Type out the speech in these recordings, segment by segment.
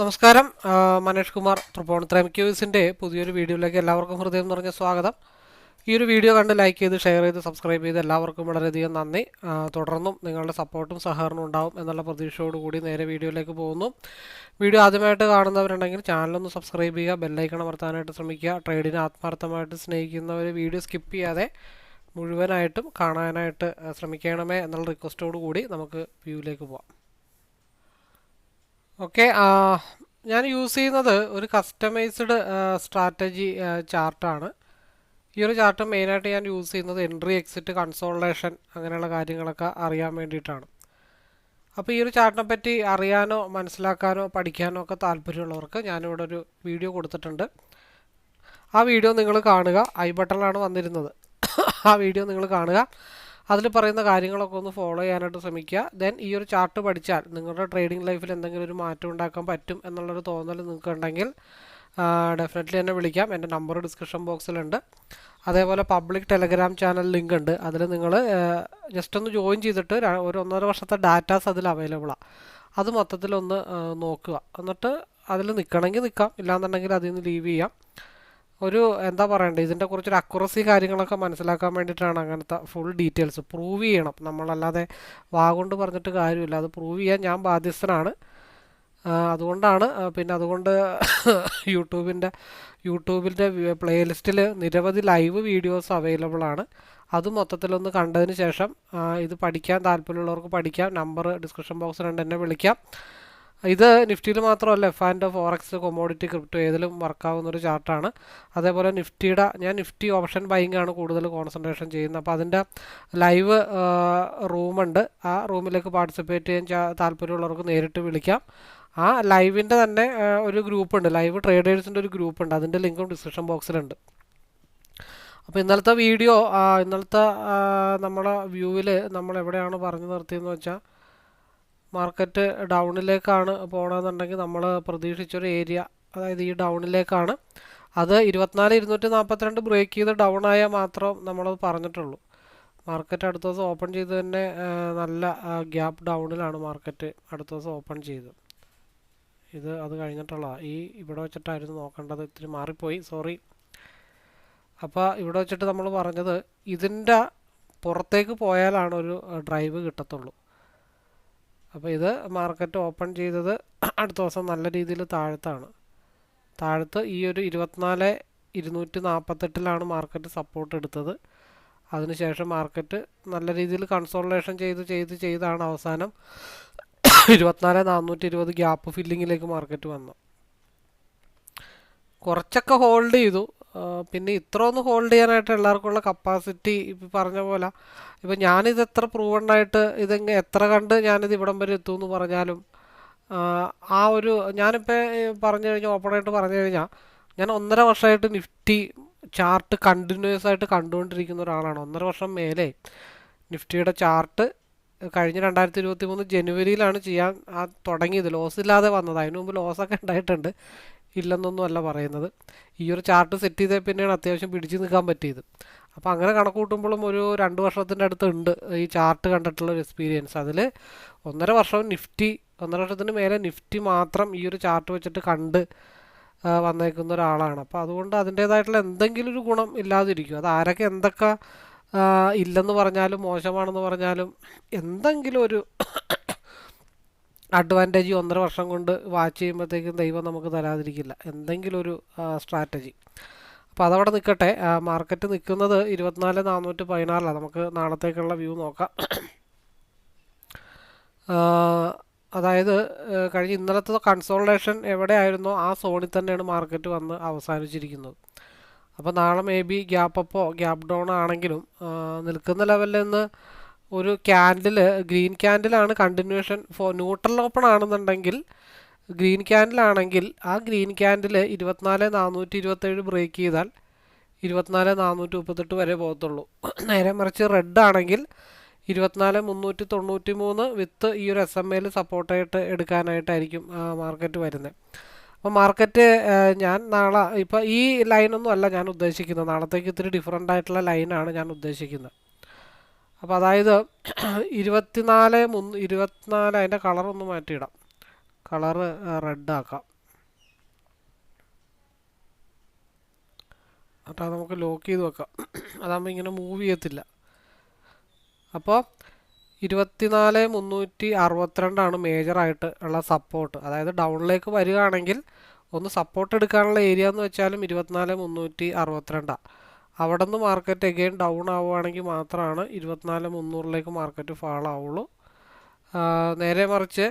നമസ്കാരം. മനേഷ് കുമാർ എം ക്യൂസിന്റെ പുതിയൊരു വീഡിയോയിലേക്ക് എല്ലാവർക്കും ഹൃദയം നിറഞ്ഞ സ്വാഗതം. ഈ ഒരു വീഡിയോ കണ്ട് ലൈക്ക് ചെയ്ത് ഷെയർ ചെയ്ത് സബ്സ്ക്രൈബ് ചെയ്ത് എല്ലാവർക്കും വളരെയധികം നന്ദി. തുടർന്നും നിങ്ങളുടെ സപ്പോർട്ടും സഹകരണവും ഉണ്ടാവും എന്നുള്ള പ്രതീക്ഷയോടുകൂടി നേരെ വീഡിയോയിലേക്ക് പോകുന്നു. വീഡിയോ ആദ്യമായിട്ട് കാണുന്നവരുണ്ടെങ്കിൽ ചാനലൊന്ന് സബ്സ്ക്രൈബ് ചെയ്യുക ബെല്ലൈക്കൺ അമർത്താനായിട്ട് ശ്രമിക്കുക ട്രേഡിനെ ആത്മാർത്ഥമായിട്ട് സ്നേഹിക്കുന്നവർ വീഡിയോ സ്കിപ്പ് ചെയ്യാതെ മുഴുവനായിട്ടും കാണാനായിട്ട് ശ്രമിക്കണമേ എന്നുള്ള റിക്വസ്റ്റോടു കൂടി നമുക്ക് വ്യൂവിലേക്ക് പോവാം. ഓക്കെ ഞാൻ യൂസ് ചെയ്യുന്നത് ഒരു കസ്റ്റമൈസ്ഡ് സ്ട്രാറ്റജി ചാർട്ടാണ് ഈ ഒരു ചാർട്ട് മെയിനായിട്ട് ഞാൻ യൂസ് ചെയ്യുന്നത് എൻട്രി എക്സിറ്റ് കൺസോൾട്ടേഷൻ അങ്ങനെയുള്ള കാര്യങ്ങളൊക്കെ അറിയാൻ വേണ്ടിയിട്ടാണ്. അപ്പോൾ ഈ ഒരു ചാർട്ടിനെ പറ്റി അറിയാനോ മനസ്സിലാക്കാനോ പഠിക്കാനോ ഒക്കെ താല്പര്യമുള്ളവർക്ക് ഞാനിവിടെ ഒരു വീഡിയോ കൊടുത്തിട്ടുണ്ട്. ആ വീഡിയോ നിങ്ങൾ കാണുക. ഐ ബട്ടണിലാണ് വന്നിരുന്നത്. ആ വീഡിയോ നിങ്ങൾ കാണുക. അതിൽ പറയുന്ന കാര്യങ്ങളൊക്കെ ഒന്ന് ഫോളോ ചെയ്യാനായിട്ട് ശ്രമിക്കുക. ദെൻ ഈ ഒരു ചാർട്ട് പഠിച്ചാൽ നിങ്ങളുടെ ട്രേഡിംഗ് ലൈഫിൽ എന്തെങ്കിലും ഒരു മാറ്റം ഉണ്ടാക്കാൻ പറ്റും എന്നുള്ളൊരു തോന്നൽ നിങ്ങൾക്കുണ്ടെങ്കിൽ ഡെഫിനറ്റ്ലി എന്നെ വിളിക്കാം. എന്റെ നമ്പർ ഡിസ്ക്രിപ്ഷൻ ബോക്സിലുണ്ട് അതേപോലെ പബ്ലിക് ടെലഗ്രാം ചാനൽ ലിങ്ക് ഉണ്ട്. അതിൽ നിങ്ങൾ ജസ്റ്റ് ഒന്ന് ജോയിൻ ചെയ്തിട്ട് ഒരു ഒന്നര വർഷത്തെ ഡാറ്റാസ് അതിൽ അവൈലബിളാണ് അത് മൊത്തത്തിലൊന്ന് നോക്കുക. എന്നിട്ട് അതിൽ നിൽക്കണമെങ്കിൽ നിൽക്കാം. ഇല്ലാന്നുണ്ടെങ്കിൽ അതിൽ നിന്ന് ലീവ് ചെയ്യാം. ഒരു എന്താ പറയണ്ടേ ഇതിന്റെ കുറിച്ചൊരു അക്യുറസി കാര്യങ്ങളൊക്കെ മനസ്സിലാക്കാൻ വേണ്ടിയിട്ടാണ് അങ്ങനത്തെ ഫുൾ ഡീറ്റെയിൽസ് പ്രൂവ് ചെയ്യണം. നമ്മളല്ലാതെ വാ കൊണ്ട് പറഞ്ഞിട്ട് കാര്യമില്ല. അത് പ്രൂവ് ചെയ്യാൻ ഞാൻ ബാധ്യസ്ഥനാണ്. അതുകൊണ്ടാണ് പിന്നെ അതുകൊണ്ട് യൂട്യൂബിന്റെ യൂട്യൂബിന്റെ പ്ലേലിസ്റ്റിൽ നിരവധി ലൈവ് വീഡിയോസ് അവൈലബിൾ ആണ്. അത് മൊത്തത്തിലൊന്ന് കണ്ടതിന് ശേഷം ഇത് പഠിക്കാൻ താല്പര്യമുള്ളവർക്ക് പഠിക്കാം. നമ്പർ ഡിസ്ക്രിപ്ഷൻ ബോക്സിലുണ്ട് എന്നെ വിളിക്കാം. ഇത് നിഫ്റ്റിയിൽ മാത്രമല്ല എഫ് ആൻഡ് ഓറക്സ് കൊമോഡിറ്റി ക്രിപ്റ്റോ ഏതിലും വർക്കാവുന്ന ഒരു ചാർട്ടാണ് അതേപോലെ നിഫ്റ്റിയുടെ ഞാൻ നിഫ്റ്റി ഓപ്ഷൻ ബൈങ് ആണ് കൂടുതൽ കോൺസെൻട്രേഷൻ ചെയ്യുന്നത്. അപ്പോൾ അതിന്റെ ലൈവ് റൂമുണ്ട് ആ റൂമിലേക്ക് പാർട്ടിസിപ്പേറ്റ് ചെയ്യാൻ താല്പര്യമുള്ളവർക്ക് നേരിട്ട് വിളിക്കാം. ആ ലൈവിന്റെ തന്നെ ഒരു ഗ്രൂപ്പ് ഉണ്ട്. ലൈവ് ട്രേഡേഴ്സിന്റെ ഒരു ഗ്രൂപ്പ് ഉണ്ട്. അതിന്റെ ലിങ്കും ഡിസ്ക്രിപ്ഷൻ ബോക്സിലുണ്ട് അപ്പോൾ ഇന്നലത്തെ വീഡിയോ ഇന്നലത്തെ നമ്മുടെ വ്യൂവിൽ നമ്മൾ എവിടെയാണ് പറഞ്ഞു നിർത്തിയെന്ന് വെച്ചാൽ മാർക്കറ്റ് ഡൗണിലേക്കാണ് പോകണമെന്നുണ്ടെങ്കിൽ നമ്മൾ പ്രതീക്ഷിച്ചൊരു ഏരിയ അതായത് ഈ ഡൗണിലേക്കാണ്. അത് ഇരുപത്തിനാല് ഇരുന്നൂറ്റി നാൽപ്പത്തിരണ്ട് ബ്രേക്ക് ചെയ്ത് ഡൗൺ ആയാൽ മാത്രം നമ്മളത് പറഞ്ഞിട്ടുള്ളൂ. മാർക്കറ്റ് അടുത്ത ദിവസം ഓപ്പൺ ചെയ്ത് തന്നെ നല്ല ഗ്യാപ്പ് ഡൗണിലാണ് മാർക്കറ്റ് അടുത്ത ദിവസം ഓപ്പൺ ചെയ്ത്. ഇത് അത് കഴിഞ്ഞിട്ടുള്ളതാണ് ഈ ഇവിടെ വെച്ചിട്ടായിരുന്നു നോക്കേണ്ടത്. ഇത്തിരി മാറിപ്പോയി. സോറി അപ്പോൾ ഇവിടെ വെച്ചിട്ട് നമ്മൾ പറഞ്ഞത് ഇതിന്റെ പുറത്തേക്ക് പോയാലാണ് ഒരു ഡ്രൈവ് കിട്ടത്തുള്ളൂ. അപ്പോൾ ഇത് മാർക്കറ്റ് ഓപ്പൺ ചെയ്തത് അടുത്ത ദിവസം നല്ല രീതിയിൽ താഴത്താണ്. താഴത്ത് ഈ ഒരു ഇരുപത്തിനാല് ഇരുന്നൂറ്റി നാൽപ്പത്തെട്ടിലാണ് മാർക്കറ്റ് സപ്പോർട്ട് എടുത്തത് അതിനുശേഷം മാർക്കറ്റ് നല്ല രീതിയിൽ കൺസോൾട്ടേഷൻ ചെയ്ത് ചെയ്ത് ചെയ്താണ് അവസാനം ഇരുപത്തിനാല് നാനൂറ്റി ഇരുപത് ഗ്യാപ്പ് ഫില്ലിങ്ങിലേക്ക് മാർക്കറ്റ് വന്നു. കുറച്ചൊക്കെ ഹോൾഡ് ചെയ്തു. പിന്നെ ഇത്ര ഒന്ന് ഹോൾഡ് ചെയ്യാനായിട്ട് എല്ലാവർക്കുള്ള കപ്പാസിറ്റി ഇപ്പം പറഞ്ഞ പോലെ. ഇപ്പം ഞാനിത് എത്ര പ്രൂവണ്ടായിട്ട് ഇതെങ്ങ എത്ര കണ്ട് ഞാനിത് ഇവിടം വരെ എത്തുമെന്ന് പറഞ്ഞാലും ആ, ഒരു ഞാനിപ്പോൾ പറഞ്ഞു കഴിഞ്ഞാൽ ഓപ്പണായിട്ട് പറഞ്ഞു കഴിഞ്ഞാൽ ഞാൻ ഒന്നര വർഷമായിട്ട് നിഫ്റ്റി ചാർട്ട് കണ്ടിന്യൂസ് ആയിട്ട് കണ്ടുകൊണ്ടിരിക്കുന്ന ഒരാളാണ്. ഒന്നര വർഷം മേലെ നിഫ്റ്റിയുടെ ചാർട്ട് കഴിഞ്ഞ രണ്ടായിരത്തി ഇരുപത്തി മൂന്ന് ജനുവരിയിലാണ് ചെയ്യാൻ ആ തുടങ്ങിയത്. ലോസ് ഇല്ലാതെ വന്നത്. അതിനു മുമ്പ് ലോസൊക്കെ ഉണ്ടായിട്ടുണ്ട്. ഇല്ലെന്നൊന്നും അല്ല പറയുന്നത്. ഈ ഒരു ചാർട്ട് സെറ്റ് ചെയ്തേ പിന്നെയാണ് അത്യാവശ്യം പിടിച്ചു നിൽക്കാൻ പറ്റിയത്. അപ്പോൾ അങ്ങനെ കണക്ക് കൂട്ടുമ്പോഴും ഒരു രണ്ട് വർഷത്തിന്റെ അടുത്തുണ്ട് ഈ ചാർട്ട് കണ്ടിട്ടുള്ള ഒരു എക്സ്പീരിയൻസ് അതിൽ ഒന്നര വർഷം നിഫ്റ്റി ഒന്നര വർഷത്തിന് മേലെ നിഫ്റ്റി മാത്രം ഈ ഒരു ചാർട്ട് വെച്ചിട്ട് കണ്ട് വന്നേക്കുന്ന ഒരാളാണ്. അപ്പോൾ അതുകൊണ്ട് അതിന്റേതായിട്ടുള്ള എന്തെങ്കിലും ഒരു ഗുണം ഇല്ലാതിരിക്കും. അത് ആരൊക്കെ എന്തൊക്കെ ഇല്ലെന്ന് പറഞ്ഞാലും മോശമാണെന്ന് പറഞ്ഞാലും എന്തെങ്കിലും ഒരു അഡ്വാന്റേജ് ഒന്നര വർഷം കൊണ്ട് വാച്ച് ചെയ്യുമ്പോഴത്തേക്കും ദൈവം നമുക്ക് തരാതിരിക്കില്ല. എന്തെങ്കിലും ഒരു സ്ട്രാറ്റജി അപ്പോൾ അതവിടെ നിൽക്കട്ടെ മാർക്കറ്റ് നിൽക്കുന്നത് ഇരുപത്തിനാല് നാനൂറ്റി പതിനാറിലാണ് നമുക്ക് നാളത്തേക്കുള്ള വ്യൂ നോക്കാം. അതായത് കഴിഞ്ഞ ഇന്നലത്തെ കൺസോൾട്ടേഷൻ എവിടെയായിരുന്നോ ആ സോണിൽ തന്നെയാണ് മാർക്കറ്റ് വന്ന് അവസാനിച്ചിരിക്കുന്നത്. അപ്പോൾ നാളെ മേ ബി ഗ്യാപ്പ് അപ്പോ ഗ്യാപ്പ് ഡൗൺ ആണെങ്കിലും നിൽക്കുന്ന ലെവലിൽ നിന്ന് ഒരു ക്യാൻഡിൽ ഗ്രീൻ ക്യാൻഡിലാണ് കണ്ടിന്യൂഷൻ ഫോർ ന്യൂട്രൽ ഓപ്പൺ ആണെന്നുണ്ടെങ്കിൽ ഗ്രീൻ ക്യാൻഡിലാണെങ്കിൽ ആ ഗ്രീൻ ക്യാൻഡിൽ ഇരുപത്തിനാല് നാനൂറ്റി ഇരുപത്തേഴ് ബ്രേക്ക് ചെയ്താൽ ഇരുപത്തിനാല് നാനൂറ്റി മുപ്പത്തെട്ട് വരെ പോകത്തുള്ളൂ. നേരെ മറിച്ച് റെഡ് ആണെങ്കിൽ ഇരുപത്തിനാല് മുന്നൂറ്റി തൊണ്ണൂറ്റി മൂന്ന് വിത്ത് ഈ ഒരു എസ് എം എയിൽ സപ്പോർട്ടായിട്ട് എടുക്കാനായിട്ടായിരിക്കും മാർക്കറ്റ് വരുന്നത്. അപ്പോൾ മാർക്കറ്റ് ഞാൻ നാളെ ഇപ്പോൾ ഈ ലൈനൊന്നും അല്ല ഞാൻ ഉദ്ദേശിക്കുന്നത്. നാളത്തേക്ക് ഇത്തിരി ഡിഫറെന്റ് ആയിട്ടുള്ള ലൈനാണ് ഞാൻ ഉദ്ദേശിക്കുന്നത്. അപ്പോൾ അതായത് ഇരുപത്തിനാല് മുന്ന് ഇരുപത്തിനാല് അതിന്റെ കളറൊന്ന് മാറ്റിയിടാം. കളറ് റെഡാക്കാം എന്നിട്ട് നമുക്ക് ലോക്ക് ചെയ്ത് വെക്കാം. അതാകുമ്പോൾ ഇങ്ങനെ മൂവ് ചെയ്യത്തില്ല. അപ്പോൾ ഇരുപത്തിനാല് മുന്നൂറ്റി അറുപത്തിരണ്ടാണ് മേജറായിട്ട് ഉള്ള സപ്പോർട്ട് അതായത് ഡൗണിലേക്ക് വരികയാണെങ്കിൽ ഒന്ന് സപ്പോർട്ട് എടുക്കാനുള്ള ഏരിയ എന്ന് വെച്ചാലും ഇരുപത്തിനാല് മുന്നൂറ്റി അറുപത്തിരണ്ടാണ് അവിടെ നിന്ന് മാർക്കറ്റ് എഗെയിൻ ഡൗൺ ആവുകയാണെങ്കിൽ മാത്രമാണ് ഇരുപത്തിനാല് മുന്നൂറിലേക്ക് മാർക്കറ്റ് ഫാൾ ആവുള്ളൂ. നേരെ മറിച്ച്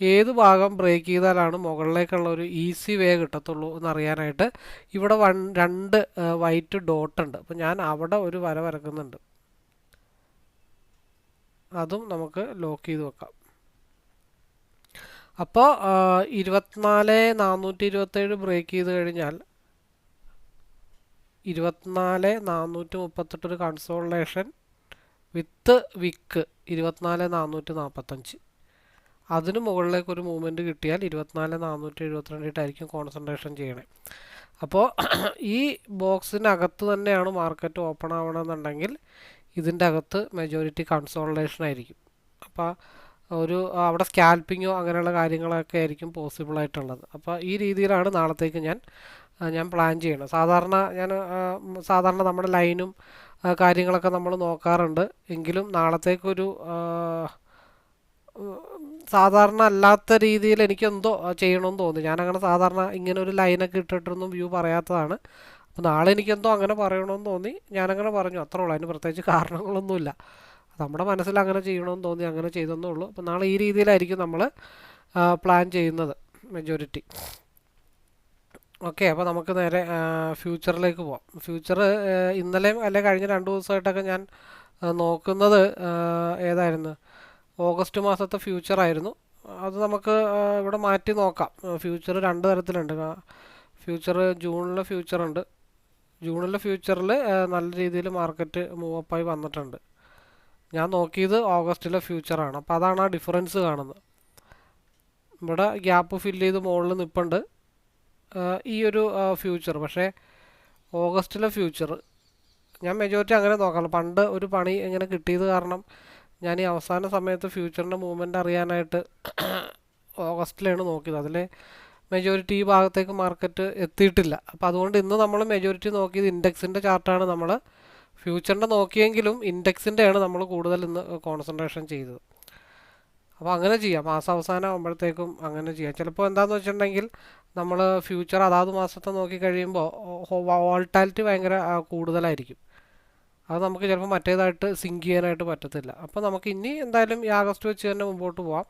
ഏത് ഭാഗം ബ്രേക്ക് ചെയ്താലാണ് മുകളിലേക്കുള്ള ഒരു ഈസി വേ കിട്ടത്തുള്ളൂ എന്നറിയാനായിട്ട് ഇവിടെ വൺ രണ്ട് വൈറ്റ് ഡോട്ട് ഉണ്ട്. അപ്പോൾ ഞാൻ അവിടെ ഒരു വര വരക്കുന്നുണ്ട്. അതും നമുക്ക് ലോക്ക് ചെയ്ത് വെക്കാം. അപ്പോൾ ഇരുപത്തിനാല് നാനൂറ്റി ഇരുപത്തേഴ് ബ്രേക്ക് ചെയ്ത് കഴിഞ്ഞാൽ ഇരുപത്തിനാല് നാനൂറ്റി മുപ്പത്തെട്ട് ഒരു കൺസോളേഷൻ വിത്ത് വിക്ക് ഇരുപത്തിനാല് നാനൂറ്റി നാൽപ്പത്തഞ്ച് അതിന് മുകളിലേക്ക് ഒരു മൂവ്മെന്റ് കിട്ടിയാൽ ഇരുപത്തിനാല് നാനൂറ്റി എഴുപത്തിരണ്ടിട്ടായിരിക്കും കോൺസെൻട്രേഷൻ ചെയ്യണേ. അപ്പോൾ ഈ ബോക്സിനകത്ത് തന്നെയാണ് മാർക്കറ്റ് ഓപ്പൺ ആവണമെന്നുണ്ടെങ്കിൽ ഇതിന്റെ അകത്ത് മെജോറിറ്റി കൺസോൾട്ടേഷൻ ആയിരിക്കും. അപ്പോൾ ഒരു അവിടെ സ്കാൽപ്പിങ്ങോ അങ്ങനെയുള്ള കാര്യങ്ങളൊക്കെ ആയിരിക്കും പോസിബിൾ ആയിട്ടുള്ളത്. അപ്പോൾ ഈ രീതിയിലാണ് നാളത്തേക്ക് ഞാൻ ഞാൻ പ്ലാൻ ചെയ്യണം സാധാരണ ഞാൻ സാധാരണ നമ്മുടെ ലൈനും കാര്യങ്ങളൊക്കെ നമ്മൾ നോക്കാറുണ്ട്. എങ്കിലും നാളത്തേക്കൊരു സാധാരണ അല്ലാത്ത രീതിയിൽ എനിക്കെന്തോ ചെയ്യണമെന്ന് തോന്നി ഞാനങ്ങനെ സാധാരണ ഇങ്ങനെ ഒരു ലൈനൊക്കെ ഇട്ടിട്ടൊന്നും വ്യൂ പറയാത്തതാണ്. അപ്പോൾ നാളെ എനിക്കെന്തോ അങ്ങനെ പറയണമെന്ന് തോന്നി. ഞാനങ്ങനെ പറഞ്ഞു. അത്രേ ഉള്ളൂ. അതിന് പ്രത്യേകിച്ച് കാരണങ്ങളൊന്നുമില്ല. നമ്മുടെ മനസ്സിൽ അങ്ങനെ ചെയ്യണമെന്ന് തോന്നി അങ്ങനെ ചെയ്തെന്നേ ഉള്ളൂ. അപ്പോൾ നാളെ ഈ രീതിയിലായിരിക്കും നമ്മൾ പ്ലാൻ ചെയ്യുന്നത് മെജോറിറ്റി ഓക്കെ അപ്പോൾ നമുക്ക് നേരെ ഫ്യൂച്ചറിലേക്ക് പോവാം. ഫ്യൂച്ചർ ഇന്നലെയും അല്ലെ കഴിഞ്ഞ രണ്ട് ദിവസമായിട്ടൊക്കെ ഞാൻ നോക്കുന്നത് ഏതായിരുന്നു? ഓഗസ്റ്റ് മാസത്തെ ഫ്യൂച്ചർ ആയിരുന്നു. അത് നമുക്ക് ഇവിടെ മാറ്റി നോക്കാം. ഫ്യൂച്ചർ രണ്ട് തരത്തിലുണ്ട്. ഫ്യൂച്ചർ ജൂണിലെ ഫ്യൂച്ചറുണ്ട് ജൂണിലെ ഫ്യൂച്ചറിൽ നല്ല രീതിയിൽ മാർക്കറ്റ് മൂവപ്പായി വന്നിട്ടുണ്ട്. ഞാൻ നോക്കിയത് ഓഗസ്റ്റിലെ ഫ്യൂച്ചറാണ് അപ്പോൾ അതാണ് ആ ഡിഫറൻസ് കാണുന്നത്. ഇവിടെ ഗ്യാപ്പ് ഫില്ല് ചെയ്ത് മുകളിൽ നിൽപ്പുണ്ട് ഈ ഒരു ഫ്യൂച്ചർ പക്ഷേ ഓഗസ്റ്റിലെ ഫ്യൂച്ചർ ഞാൻ മെജോറിറ്റി അങ്ങനെ നോക്കാറുള്ളൂ പണ്ട് ഒരു പണി ഇങ്ങനെ കിട്ടിയത് കാരണം ഞാൻ ഈ അവസാന സമയത്ത് ഫ്യൂച്ചറിന്റെ മൂവ്മെന്റ് അറിയാനായിട്ട് ഓഗസ്റ്റിലാണ് നോക്കിയത്. അതിൽ മെജോറിറ്റി ഈ ഭാഗത്തേക്ക് മാർക്കറ്റ് എത്തിയിട്ടില്ല. അപ്പോൾ അതുകൊണ്ട് ഇന്ന് നമ്മൾ മെജോറിറ്റി നോക്കിയത് ഇൻഡെക്സിന്റെ ചാർട്ടാണ് നമ്മൾ ഫ്യൂച്ചറിന്റെ നോക്കിയെങ്കിലും ഇൻഡെക്സിന്റെയാണ് നമ്മൾ കൂടുതൽ ഇന്ന് കോൺസെൻട്രേഷൻ ചെയ്തത്. അപ്പോൾ അങ്ങനെ ചെയ്യാം. മാസം അവസാനം ആകുമ്പോഴത്തേക്കും അങ്ങനെ ചെയ്യാം. ചിലപ്പോൾ എന്താണെന്ന് വെച്ചിട്ടുണ്ടെങ്കിൽ നമ്മൾ ഫ്യൂച്ചർ അതാത് മാസത്തെ നോക്കി കഴിയുമ്പോൾ വോൾട്ടാലിറ്റി ഭയങ്കര കൂടുതലായിരിക്കും. അത് നമുക്ക് ചിലപ്പോൾ മറ്റേതായിട്ട് സിങ്ക് ചെയ്യാനായിട്ട് പറ്റത്തില്ല. അപ്പോൾ നമുക്ക് ഇനി എന്തായാലും ഈ ആഗസ്റ്റ് വെച്ച് തന്നെ മുമ്പോട്ട് പോവാം.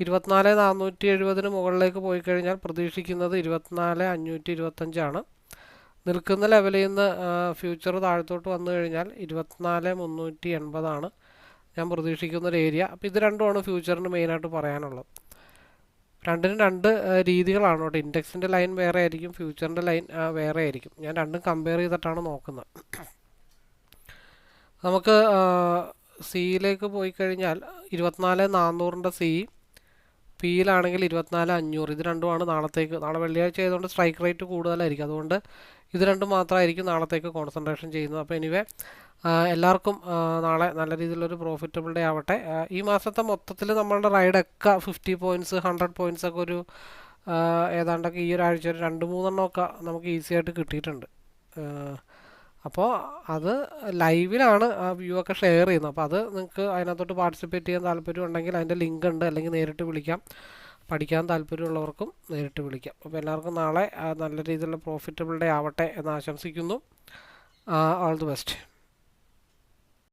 ഇരുപത്തിനാല് നാനൂറ്റി എഴുപതിന് മുകളിലേക്ക് പോയി കഴിഞ്ഞാൽ പ്രതീക്ഷിക്കുന്നത് ഇരുപത്തിനാല് അഞ്ഞൂറ്റി ഇരുപത്തഞ്ചാണ്. നിൽക്കുന്ന ലെവലിൽ നിന്ന് ഫ്യൂച്ചർ താഴത്തോട്ട് വന്നു കഴിഞ്ഞാൽ ഇരുപത്തിനാല് മുന്നൂറ്റി എൺപതാണ് ഞാൻ പ്രതീക്ഷിക്കുന്ന ഒരു ഏരിയ അപ്പോൾ ഇത് രണ്ടുമാണ് ഫ്യൂച്ചറിന് മെയിനായിട്ട് പറയാനുള്ളത്. രണ്ടിനും രണ്ട് രീതികളാണ് കേട്ടോ. ഇൻഡെക്സിന്റെ ലൈൻ വേറെ ആയിരിക്കും ഫ്യൂച്ചറിന്റെ ലൈൻ വേറെ ആയിരിക്കും. ഞാൻ രണ്ടും കമ്പയർ ചെയ്തിട്ടാണ് നോക്കുന്നത്. നമുക്ക് സിയിലേക്ക് പോയി കഴിഞ്ഞാൽ ഇരുപത്തിനാല് നാന്നൂറിന്റെ സി പിയിലാണെങ്കിൽ ഇരുപത്തിനാല് അഞ്ഞൂറ് ഇത് രണ്ടുമാണ് നാളത്തേക്ക്. നാളെ വെള്ളിയാഴ്ച ആയതുകൊണ്ട് സ്ട്രൈക്ക് റേറ്റ് കൂടുതലായിരിക്കും. അതുകൊണ്ട് ഇത് രണ്ടും മാത്രമായിരിക്കും നാളത്തേക്ക് കോൺസെൻട്രേഷൻ ചെയ്യുന്നത്. അപ്പോൾ എനിവേ എല്ലാവർക്കും നാളെ നല്ല രീതിയിലൊരു പ്രോഫിറ്റബിൾ ഡേ ആവട്ടെ. ഈ മാസത്തെ മൊത്തത്തിൽ നമ്മളുടെ റൈഡ് റൈഡൊക്കെ ഫിഫ്റ്റി പോയിന്റ്സ് ഹൺഡ്രഡ് പോയിന്റ്സ് ഒക്കെ ഒരു ഏതാണ്ടൊക്കെ ഈ ഒരാഴ്ച ഒരു രണ്ട് മൂന്നെണ്ണമൊക്കെ നമുക്ക് ഈസി ആയിട്ട് കിട്ടിയിട്ടുണ്ട്. അപ്പോൾ അത് ലൈവിലാണ് ആ വ്യൂ ഒക്കെ ഷെയർ ചെയ്യുന്നത്. അപ്പോൾ അത് നിങ്ങൾക്ക് അതിനകത്തോട്ട് പാർട്ടിസിപ്പേറ്റ് ചെയ്യാൻ താല്പര്യം ഉണ്ടെങ്കിൽ അതിന്റെ ലിങ്ക് ഉണ്ട്. അല്ലെങ്കിൽ നേരിട്ട് വിളിക്കാം. പഠിക്കാൻ താല്പര്യമുള്ളവർക്കും നേരിട്ട് വിളിക്കാം. അപ്പോൾ എല്ലാവർക്കും നാളെ നല്ല രീതിയിലുള്ള പ്രോഫിറ്റബിൾ ഡേ ആവട്ടെ എന്ന് ആശംസിക്കുന്നു. All the best